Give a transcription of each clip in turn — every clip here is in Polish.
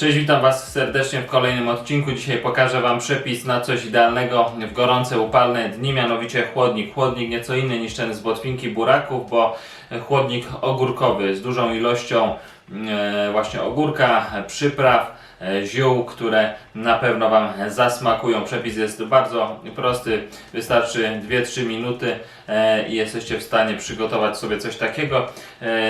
Cześć, witam Was serdecznie w kolejnym odcinku. Dzisiaj pokażę Wam przepis na coś idealnego w gorące, upalne dni, mianowicie chłodnik. Chłodnik nieco inny niż ten z botwinki buraków, bo chłodnik ogórkowy z dużą ilością e, właśnie ogórka, przypraw, e, ziół, które na pewno Wam zasmakują. Przepis jest bardzo prosty, wystarczy 2-3 minuty e, i jesteście w stanie przygotować sobie coś takiego.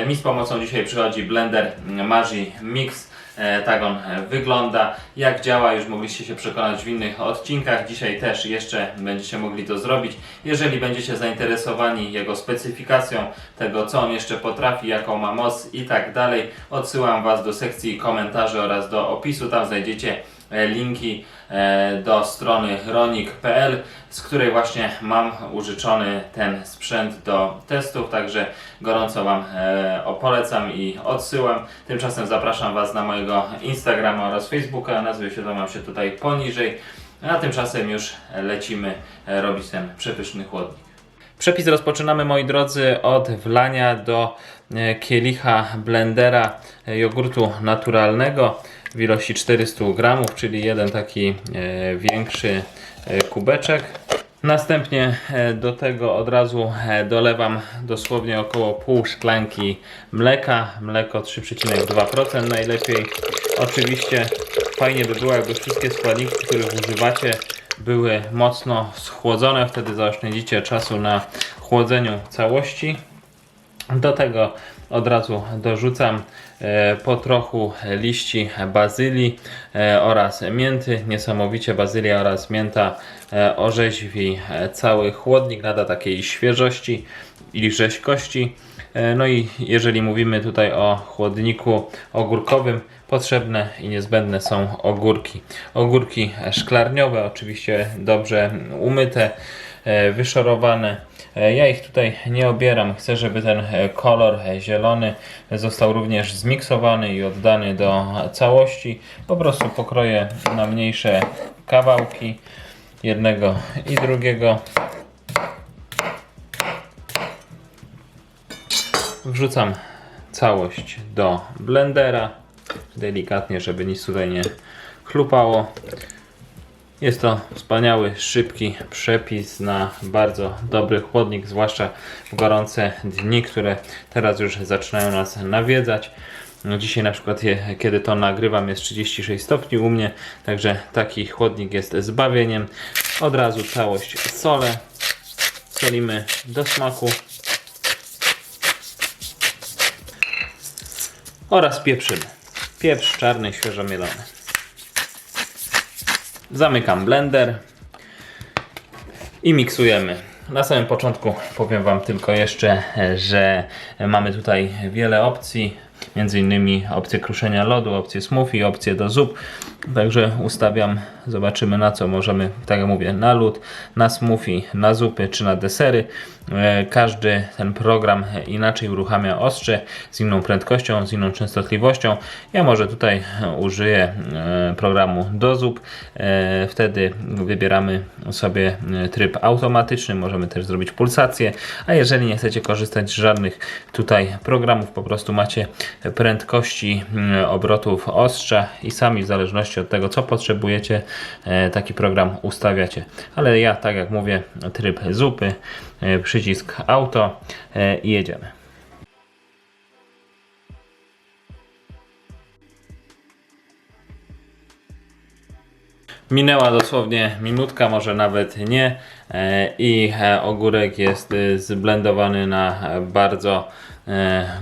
Mi z pomocą dzisiaj przychodzi blender Magi Mix. E, Tak on e, wygląda. Jak działa, już mogliście się przekonać w innych odcinkach. Dzisiaj też jeszcze będziecie mogli to zrobić. Jeżeli będziecie zainteresowani jego specyfikacją, tego co on jeszcze potrafi, jaką ma moc i tak dalej, odsyłam Was do sekcji komentarzy oraz do opisu. Tam znajdziecie linki e, do strony ronik.pl, z której właśnie mam użyczony ten sprzęt do testów, także gorąco Wam e, o polecam i odsyłam. Tymczasem zapraszam Was na mojego Instagrama oraz Facebooka, nazwy wyświetlą się tutaj poniżej, a tymczasem już lecimy e, robić ten przepyszny chłodnik. Przepis rozpoczynamy, moi drodzy, od wlania do e, kielicha blendera e, jogurtu naturalnego w ilości 400 gramów, czyli jeden taki e, większy e, kubeczek. Następnie e, do tego od razu dolewam dosłownie około pół szklanki mleka. Mleko 3,2% najlepiej. Oczywiście fajnie by było, jakby wszystkie składniki, których używacie, były mocno schłodzone. Wtedy zaoszczędzicie czasu na chłodzeniu całości. Do tego od razu dorzucam e, po trochu liści bazylii e, oraz mięty. Niesamowicie bazylia oraz mięta e, orzeźwi cały chłodnik, nada takiej świeżości i rzeźkości. No i jeżeli mówimy tutaj o chłodniku ogórkowym, potrzebne i niezbędne są ogórki. Ogórki szklarniowe, oczywiście dobrze umyte, wyszorowane. E, Ja ich tutaj nie obieram. Chcę, żeby ten e, kolor e, zielony został również zmiksowany i oddany do całości. Po prostu pokroję na mniejsze kawałki jednego i drugiego. Wrzucam całość do blendera. Delikatnie, żeby nic tutaj nie chlupało. Jest to wspaniały, szybki przepis na bardzo dobry chłodnik, zwłaszcza w gorące dni, które teraz już zaczynają nas nawiedzać. No Dzisiaj na przykład, kiedy to nagrywam, jest 36 stopni u mnie, także taki chłodnik jest zbawieniem. Od razu całość solę, solimy do smaku oraz pieprzymy. Pieprz czarny, świeżo mielony. Zamykam blender i miksujemy. Na samym początku powiem Wam tylko jeszcze, że mamy tutaj wiele opcji, między innymi opcję kruszenia lodu, opcję smoothie, opcję do zup. Także ustawiam, zobaczymy na co możemy, tak jak mówię, na lód, na smoothie, na zupy czy na desery. E, Każdy ten program inaczej uruchamia ostrze, z inną prędkością, z inną częstotliwością. Ja może tutaj użyję e, programu do zup. E, Wtedy wybieramy sobie tryb automatyczny, możemy też zrobić pulsację, a jeżeli nie chcecie korzystać z żadnych tutaj programów, po prostu macie prędkości obrotów ostrza i sami w zależności od tego, co potrzebujecie, taki program ustawiacie. Ale ja, tak jak mówię, tryb zupy, e, przycisk auto e, i jedziemy. Minęła dosłownie minutka, może nawet nie e, i e, ogórek jest e, zblendowany na e, bardzo e,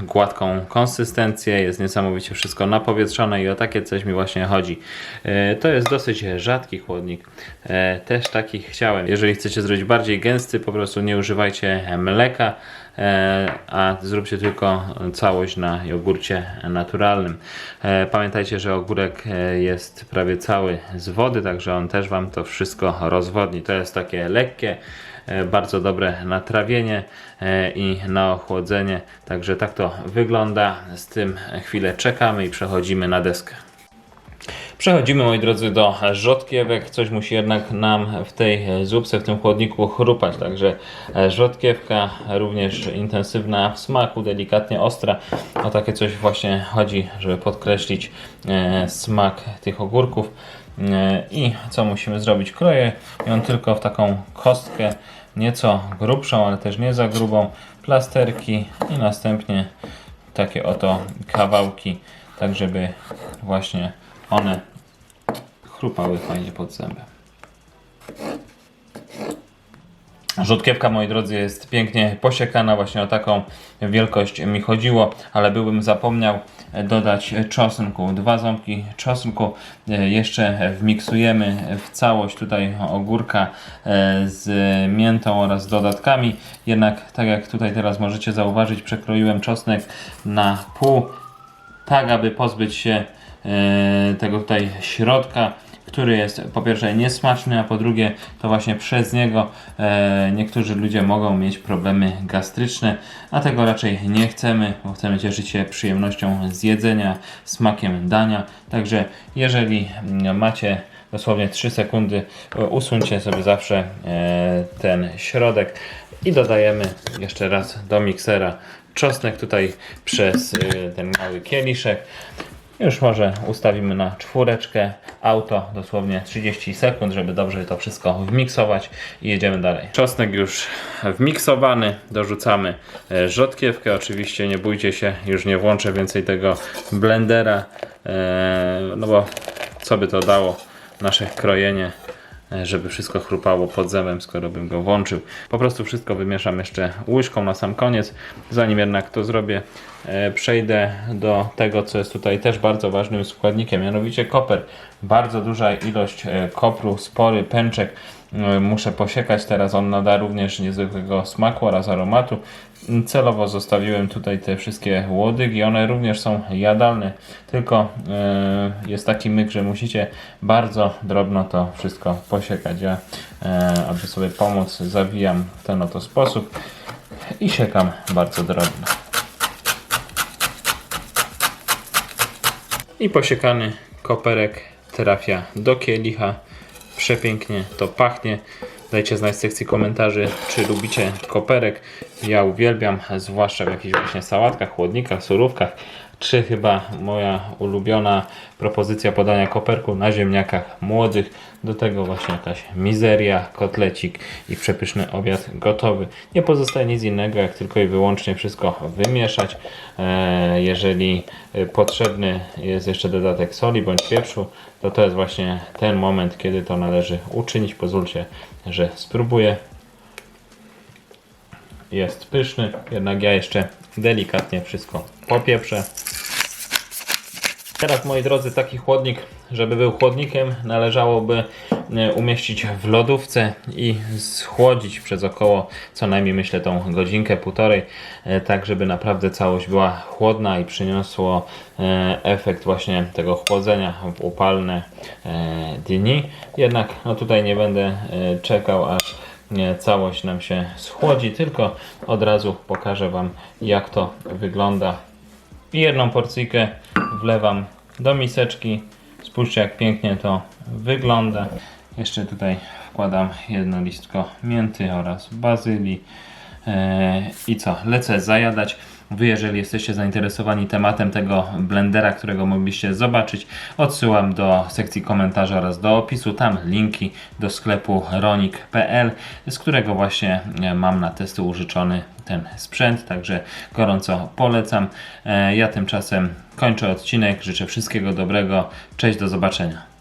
gładką konsystencję, jest niesamowicie wszystko napowietrzone i o takie coś mi właśnie chodzi. E, To jest dosyć rzadki chłodnik, E, też taki chciałem. Jeżeli chcecie zrobić bardziej gęsty, po prostu nie używajcie mleka, e, a zróbcie tylko całość na jogurcie naturalnym. E, Pamiętajcie, że ogórek e, jest prawie cały z wody, także on też Wam to wszystko rozwodni. To jest takie lekkie, e, bardzo dobre na trawienie e, i na ochłodzenie. Także tak to wygląda. Z tym chwilę czekamy i przechodzimy na deskę. Przechodzimy, moi drodzy, do rzodkiewek. Coś musi jednak nam w tej zupce, w tym chłodniku chrupać. Także rzodkiewka również intensywna w smaku, delikatnie ostra. O takie coś właśnie chodzi, żeby podkreślić e, smak tych ogórków. E, I co musimy zrobić? Kroję ją tylko w taką kostkę, nieco grubszą, ale też nie za grubą. Plasterki i następnie takie oto kawałki, tak żeby właśnie one chrupały fajnie pod zębem. Rzodkiewka, moi drodzy, jest pięknie posiekana, właśnie o taką wielkość mi chodziło, ale byłbym zapomniał dodać czosnku. Dwa ząbki czosnku e, jeszcze wmiksujemy w całość tutaj ogórka e, z miętą oraz dodatkami. Jednak, tak jak tutaj teraz możecie zauważyć, przekroiłem czosnek na pół, tak aby pozbyć się e, tego tutaj środka który jest po pierwsze niesmaczny, a po drugie to właśnie przez niego e, niektórzy ludzie mogą mieć problemy gastryczne, a tego raczej nie chcemy, bo chcemy cieszyć się przyjemnością z jedzenia, smakiem dania. Także jeżeli macie dosłownie 3 sekundy, e, usuńcie sobie zawsze e, ten środek i dodajemy jeszcze raz do miksera czosnek tutaj przez e, ten mały kieliszek. Już może ustawimy na czwóreczkę. Auto, dosłownie 30 sekund, żeby dobrze to wszystko wmiksować i jedziemy dalej. Czosnek już wmiksowany, dorzucamy e, rzodkiewkę, oczywiście nie bójcie się, już nie włączę więcej tego blendera, e, no bo co by to dało, nasze krojenie żeby wszystko chrupało pod zębem, skoro bym go włączył. Po prostu wszystko wymieszam jeszcze łyżką na sam koniec. Zanim jednak to zrobię, e, przejdę do tego, co jest tutaj też bardzo ważnym składnikiem, mianowicie koper. Bardzo duża ilość e, kopru, spory pęczek e, muszę posiekać teraz. On nada również niezwykłego smaku oraz aromatu. Celowo zostawiłem tutaj te wszystkie łodygi, one również są jadalne, tylko e, jest taki myk, że musicie bardzo drobno to wszystko posiekać. Ja, e, aby sobie pomóc, zawijam w ten oto sposób i siekam bardzo drobno. I posiekany koperek trafia do kielicha. Przepięknie to pachnie. Dajcie znać w sekcji komentarzy, czy lubicie koperek. Ja uwielbiam, zwłaszcza w jakichś właśnie sałatkach, chłodnikach, surówkach. Czy chyba moja ulubiona propozycja podania koperku na ziemniakach młodych. Do tego właśnie jakaś mizeria, kotlecik i przepyszny obiad gotowy. Nie pozostaje nic innego, jak tylko i wyłącznie wszystko wymieszać. E, Jeżeli potrzebny jest jeszcze dodatek soli bądź pieprzu, to to jest właśnie ten moment, kiedy to należy uczynić. Pozwólcie, że spróbuję. Jest pyszny, jednak ja jeszcze delikatnie wszystko popieprzę. Teraz, moi drodzy, taki chłodnik, żeby był chłodnikiem, należałoby e, umieścić w lodówce i schłodzić przez około co najmniej, myślę, tą godzinkę, półtorej, e, tak żeby naprawdę całość była chłodna i przyniosło e, efekt właśnie tego chłodzenia w upalne dni. Jednak no tutaj nie będę czekał, aż całość nam się schłodzi, tylko od razu pokażę Wam, jak to wygląda jedną porcyjkę wlewam do miseczki. Spójrzcie jak pięknie to wygląda. Jeszcze tutaj wkładam jedno listko mięty oraz bazylii. Eee, I co? Lecę zajadać. Wy, jeżeli jesteście zainteresowani tematem tego blendera, którego mogliście zobaczyć, odsyłam do sekcji komentarzy oraz do opisu. Tam linki do sklepu ronik.pl, z którego właśnie e, mam na testy użyczony ten sprzęt, także gorąco polecam. E, Ja tymczasem kończę odcinek. Życzę wszystkiego dobrego. Cześć, do zobaczenia.